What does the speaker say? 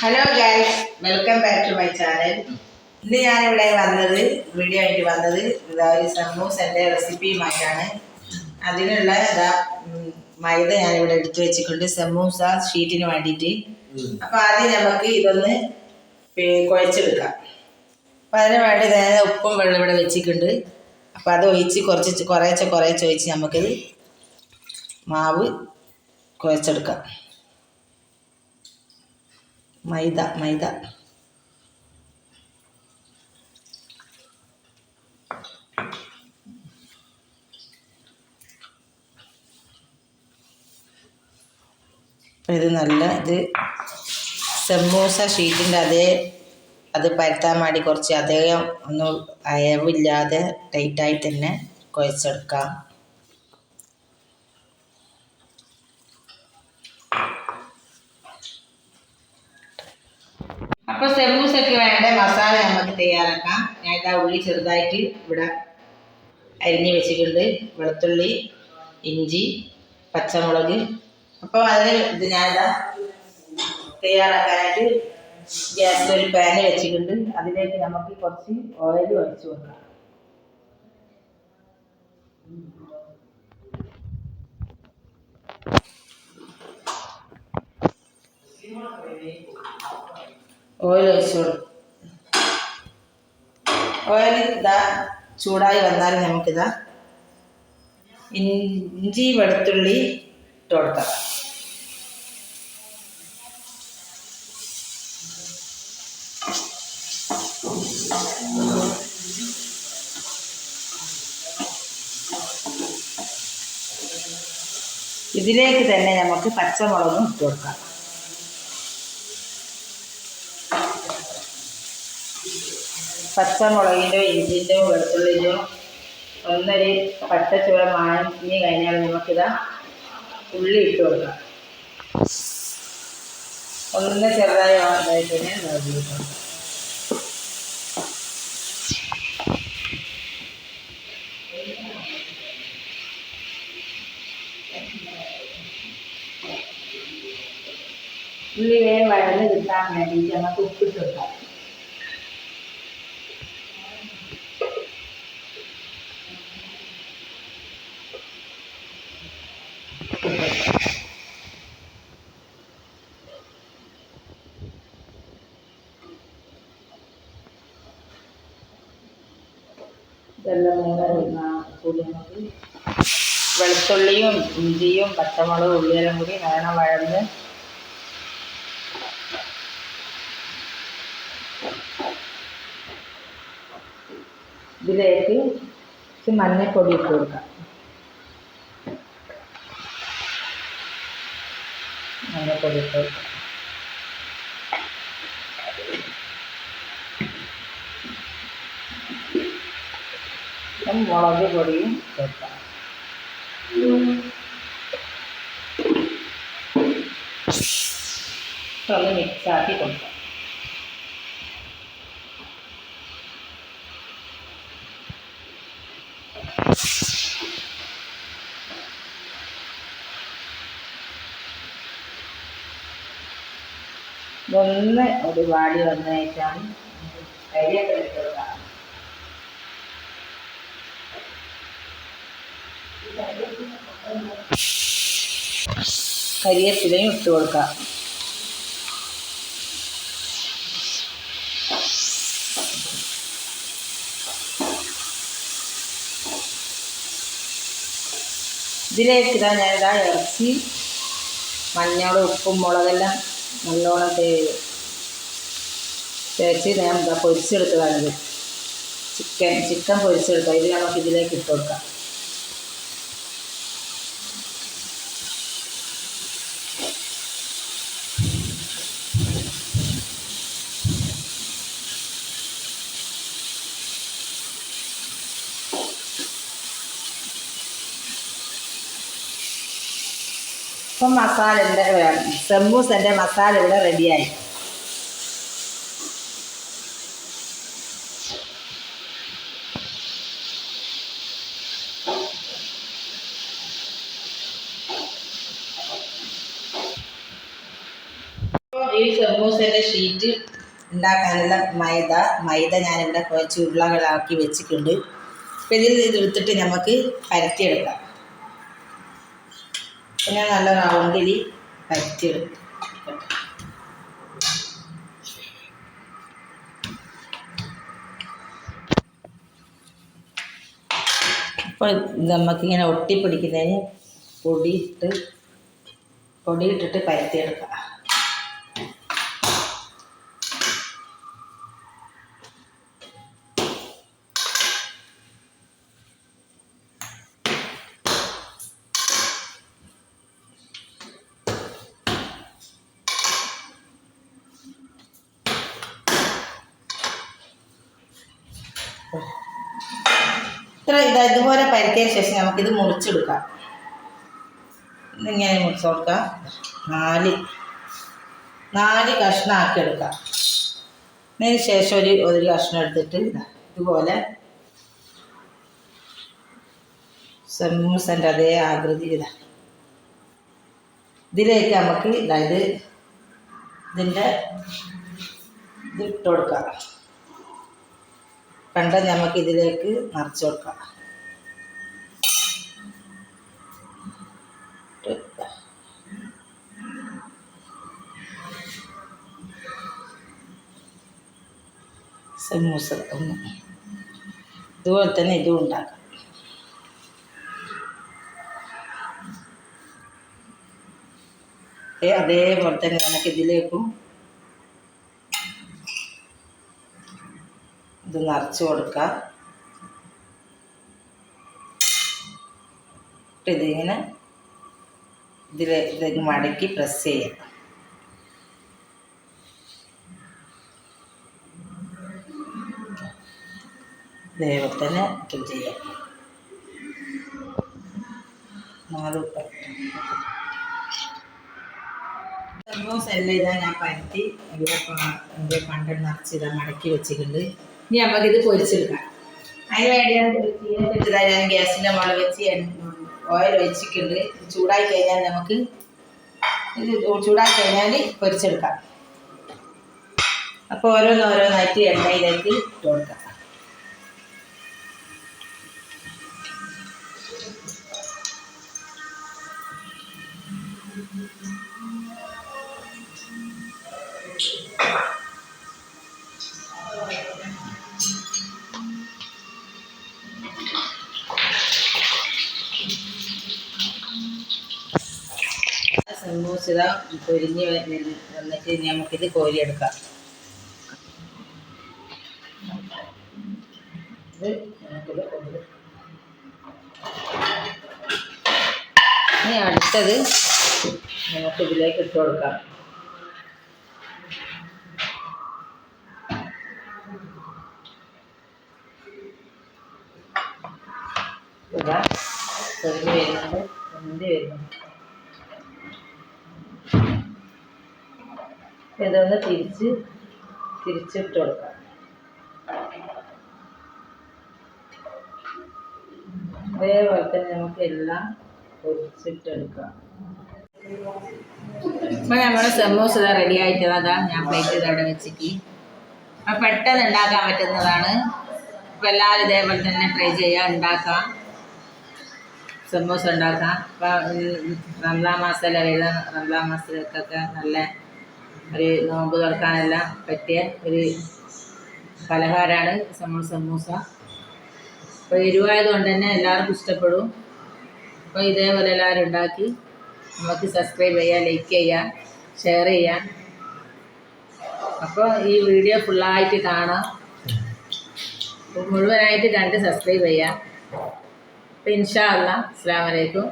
Hello guys welcome back to my channel ഇന്ന് ഞാനിവിടെ വന്നത് വീഡിയോ ആയിട്ട് വന്നത് ഇതാ ഒരു സമൂസന്റെ റെസിപ്പിയുമായിട്ടാണ് അതിനുള്ള ഇതാ മൈദ ഞാനിവിടെ എടുത്തു വെച്ചിട്ടുണ്ട് സമൂസ ഷീറ്റിന് വേണ്ടിയിട്ട്. അപ്പോൾ ആദ്യം നമുക്ക് ഇതൊന്ന് കുഴച്ചെടുക്കാം. അപ്പോൾ അതിന് വേണ്ടി ഞാൻ ഉപ്പും വെള്ളം ഇവിടെ വെച്ചിട്ടുണ്ട്. അപ്പോൾ അത് ഒഴിച്ച് കുറച്ച് കുറേശ്ശെ കുറേശ്ശെ ഒഴിച്ച് നമുക്കിത് മാവ് കുഴച്ചെടുക്കാം. മൈദ മൈദ. ഇത് നല്ല ഇത് സമൂസ ഷീറ്റിന്റെ അതേ അത് പരത്താൻ വേണ്ടി കുറച്ച് അധികം ഒന്നും അയവില്ലാതെ ടൈറ്റായി തന്നെ കുഴച്ചെടുക്കാം. അപ്പോൾ സെമൂസയ്ക്ക് വേണ്ട? മസാല നമുക്ക് തയ്യാറാക്കാം. ഞാൻ ഇതാ ഉള്ളി ചെറുതായിട്ട് ഇവിടെ അരിഞ്ഞ് വെച്ചിട്ടുണ്ട്. വെളുത്തുള്ളി ഇഞ്ചി പച്ചമുളക്. അപ്പോൾ അതിന് ഇത് ഞാനിതാ തയ്യാറാക്കാനായിട്ട് ഗ്യാസിൽ ഒരു പാന് വെച്ചിട്ടുണ്ട്. അതിലേക്ക് നമുക്ക് കുറച്ച് ഓയിൽ ഒഴിച്ചു കൊടുക്കാം. ഓയിൽ ഒഴിച്ചു ഓയിൽ ഇതാ ചൂടായി വന്നാൽ നമുക്കിതാ ഇഞ്ചി വെളുത്തുള്ളി ഇട്ട് ഇതിലേക്ക് തന്നെ നമുക്ക് പച്ചമുളകും ഇട്ട് കൊടുക്കാം. പച്ചമുളകിന്റെ ഇഞ്ചിന്റെയും വെളുത്തുള്ളിന്റെയും ഒന്നൊരു പച്ച ചുവ മാഞ്ഞ് കഴിഞ്ഞാൽ നമുക്കിതാ ഉള്ളി ഇട്ട് കൊടുക്കാം. ഒന്ന് ചെറുതായി ഇതായിട്ട് തന്നെ ഇതാക്കി കൊടുക്കാം. ഉള്ളി വേഗം വഴന്ന് കിട്ടാൻ വേണ്ടിയിട്ട് നമുക്ക് ഉപ്പിട്ട് കൊടുക്കാം. വെളുത്തുള്ളിയും ഇഞ്ചിയും പച്ചമുളകും ഉള്ളിയെല്ലാം കൂടി നല്ലോണം വഴന്ന് ഇതിലേക്ക് മഞ്ഞപ്പൊടി ഇട്ട് കൊടുക്കാം. മഞ്ഞൾപ്പൊടി ഇട്ട് കൊടുക്കാം അപ്പം മുളക് പൊടിയും ചേർക്കാം ഇപ്പം ഒന്ന് മിക്സാക്കി കൊടുക്കാം ഇതൊന്ന് ഒരു വാടി വന്നേക്കാം കരിയൊക്കെ കരിയേപ്പിലയും ഇട്ട് കൊടുക്കാം. ഇതിലേക്ക് ഇതാ ഞാനിതാ ഇറച്ചി മഞ്ഞളും ഉപ്പും മുളകെല്ലാം നല്ലോണം തേ തേച്ച് ഞാൻ പൊരിച്ചെടുത്തതാണിത്. ചിക്കൻ ചിക്കൻ പൊരിച്ചെടുക്കാം ഇത് നമുക്ക് ഇതിലേക്ക് ഇട്ട് കൊടുക്കാം. ഇപ്പം മസാല ഇവിടെ സെമ്മൂസന്റെ മസാല ഇവിടെ റെഡിയായി ഈ സമൂസയുടെ ഷീറ്റ് ഉണ്ടാക്കാനുള്ള മൈദ മൈദ ഞാനിവിടെ കുറച്ച് ഉരുളകളാക്കി വെച്ചിട്ടുണ്ട്. ഇപ്പം ഇതിൽ ഇത് എടുത്തിട്ട് നമുക്ക് പരത്തിയെടുക്കാം. ഞാൻ നല്ല റൗണ്ടിൽ പരത്തിയെടുക്കും അപ്പോൾ നമുക്കിങ്ങനെ ഒട്ടിപ്പിടിക്കുന്നതിന് പൊടിയിട്ട് പൊടിയിട്ടിട്ട് പരത്തിയെടുക്കാം. ഇത്ര ഇത് ഇതുപോലെ പരത്തിയ ശേഷം നമുക്കിത് മുറിച്ചെടുക്കാം. ഇങ്ങനെ മുറിച്ച് കൊടുക്കാം? നാല്. നാല് കഷ്ണം ആക്കി എടുക്കാം അതിന് ശേഷം ഒരു ഒരു കഷ്ണം എടുത്തിട്ട് ഇതാ ഇതുപോലെ സമൂസന്റെ അതേ ആകൃതി ഇതാ. ഇതിലേക്ക് നമുക്ക് ഇതായത് ഇതിന്റെ ഇത് ഇട്ട് കൊടുക്കാം. കണ്ട നമുക്ക് ഇതിലേക്ക് നിറച്ച് കൊടുക്കാം. സമൂസ ഒന്ന്. ഇതുപോലെ തന്നെ ഇതും ഉണ്ടാക്കാം. അതേപോലെ തന്നെ നമുക്ക് ഇതിലേക്കും ഇത് നിറച്ച് കൊടുക്കുക. ഇതിങ്ങനെ ഇതിൽ ഇതിലേക്ക് മടക്കി പ്രസ് ചെയ്യാം. ഇതേപോലെ തന്നെ ഇതും ചെയ്യാം. നാല് സർവോസ് എല്ലാം ഇതാ ഞാൻ പരത്തി ഇവിടെ എന്റെ പണ്ട് നിറച്ച് ഇതാ മടക്കി വെച്ചിട്ടുണ്ട്. ഇനി നമുക്കിത് പൊരിച്ചെടുക്കാം. അതിന് വേണ്ടിയാണ് ഞാൻ ഗ്യാസിന്റെ മുകളിൽ വെച്ച് ഓയിൽ വെച്ചിട്ടുണ്ട്. ചൂടായി കഴിഞ്ഞാൽ നമുക്ക് ഇത് ചൂടാക്കി കഴിഞ്ഞാൽ പൊരിച്ചെടുക്കാം. അപ്പോൾ ഓരോന്ന് ഓരോന്നായിട്ട് എണ്ണയിലേക്ക് ഇട്ട് കൊടുക്കാം. സമൂസ ഇതാ പൊരിഞ്ഞ് വന്ന് വന്നിട്ട് നമുക്കിത് കോരിയെടുക്കാം. ഇനി അടുത്തത് നമുക്ക് ഇതിലേക്ക് ഇട്ട് കൊടുക്കാം. ഇതാ പൊരിഞ്ഞ് വരുന്നുണ്ട് എന്ത് വരുന്നുണ്ട്. ഇതൊന്ന് തിരിച്ച് തിരിച്ചിട്ട് കൊടുക്കാം. അതേപോലെ തന്നെ നമുക്ക് എല്ലാം പൊരിച്ചിട്ടെടുക്കാം. ഇപ്പം നമ്മുടെ സമൂസ റെഡി ആയിട്ടതാ. ഞാൻ പ്ലേറ്റ് ഇതവിടെ വെച്ചിട്ട് അപ്പം പെട്ടെന്ന് ഉണ്ടാക്കാൻ പറ്റുന്നതാണ്. അപ്പം എല്ലാവരും ഇതേപോലെ തന്നെ ട്രൈ ചെയ്യാം ഉണ്ടാക്കാം. സമൂസ ഉണ്ടാക്കാം. അപ്പം റംസാൻ മാസത്തിലെ വരുന്ന റംസാൻ മാസത്തിലേക്കൊക്കെ നല്ല ഒരു നോമ്പ് തുറക്കാനെല്ലാം പറ്റിയ ഒരു പലഹാരമാണ് സമൂസ സമൂസ. അപ്പോൾ എരിവായത് കൊണ്ട് തന്നെ എല്ലാവർക്കും ഇഷ്ടപ്പെടും. അപ്പോൾ ഇതേപോലെ എല്ലാവരും ഉണ്ടാക്കി. നമുക്ക് സബ്സ്ക്രൈബ് ചെയ്യാം ലൈക്ക് ചെയ്യാം ഷെയർ ചെയ്യാം. അപ്പോൾ ഈ വീഡിയോ ഫുള്ളായിട്ട് കാണാം. മുഴുവനായിട്ട് കണ്ട് സബ്സ്ക്രൈബ് ചെയ്യാം. അപ്പോൾ ഇൻഷാ അല്ലാ അസ്സാം വലൈക്കും